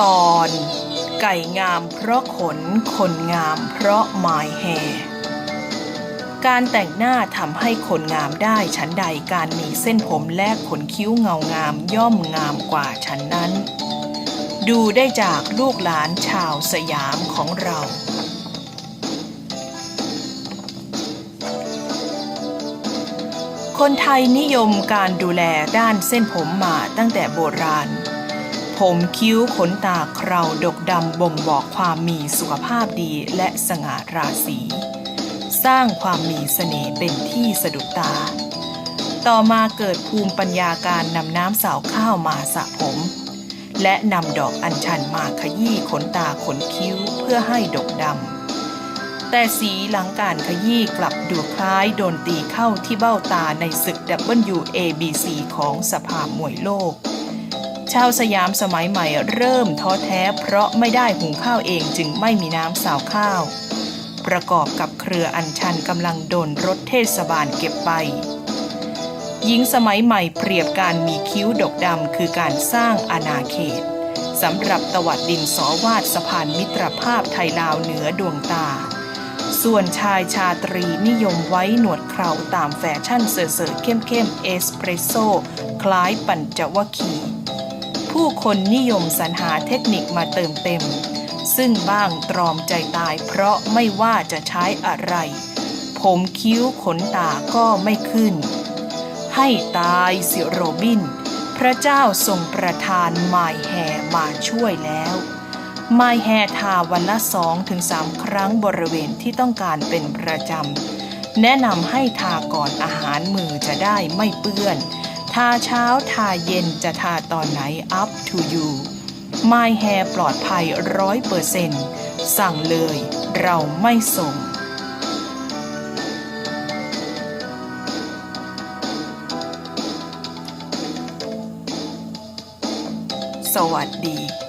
ตอน ไก่งามเพราะขน คนงามเพราะหมายแห่การแต่งหน้าทำให้คนงามได้ฉันใดการมีเส้นผมและขนคิ้วเงางามย่อมงามกว่าฉันนั้น ดูได้จากลูกหลานชาวสยามของเราคนไทยนิยมการดูแลด้านเส้นผมมาตั้งแต่โบราณ ผมคิ้วขนตาเคราดกดำบ่งบอกความมีสุขภาพดีและสง่าราศีสร้างความมีเสน่ห์เป็นที่สะดุดตา ต่อมาเกิดภูมิปัญญาการนำน้ำสาวข้าวมาสระผม และนำดอกอัญชันมาขยี้ขนตาขนคิ้วเพื่อให้ดกดำ แต่สีหลังการขยี้กลับดูคล้ายโดนตีเข้าที่เบ้าตาในศึก WABC ของสภามวยโลก ชาวสยามสมัยใหม่เริ่มท้อแท้เพราะไม่ได้หุงข้าวเองจึงไม่มีน้ำสาวข้าว ประกอบกับเครืออัญชันกำลังโดนรถเทศบาลเก็บไปหญิงสมัยใหม่เปรียบการมีคิ้วดกดำคือการสร้างอาณาเขตสำหรับตวัดดินสอวาดสะพานมิตรภาพไทยลาวเหนือดวงตา ส่วนชายชาตรีนิยมไว้หนวดเคราตามแฟชั่นเสือๆเข้มๆเอสเปรสโซ่คล้ายปัญจวคี ผู้คนนิยมสรรหาเทคนิคมาเติมเต็ม ซึ่งบ้างตรอมใจตายเพราะไม่ว่าจะใช้อะไร ผมคิ้วขนตาก็ไม่ขึ้น ให้ตายสิโรบิน พระเจ้าทรงประทานไมแห่มาช่วยแล้วไมแห่ทาวันละสองถึงสามครั้งบริเวณที่ต้องการเป็นประจำแนะนำให้ทาก่อนอาหารมือจะได้ไม่เปื้อนาเช้าทาเย็นจะทาตอนไหน up to you ไมายแฮปลอดภัยร้อยเปอร์เซนต์สั่งเลยเราไม่ส่ง สวัสดี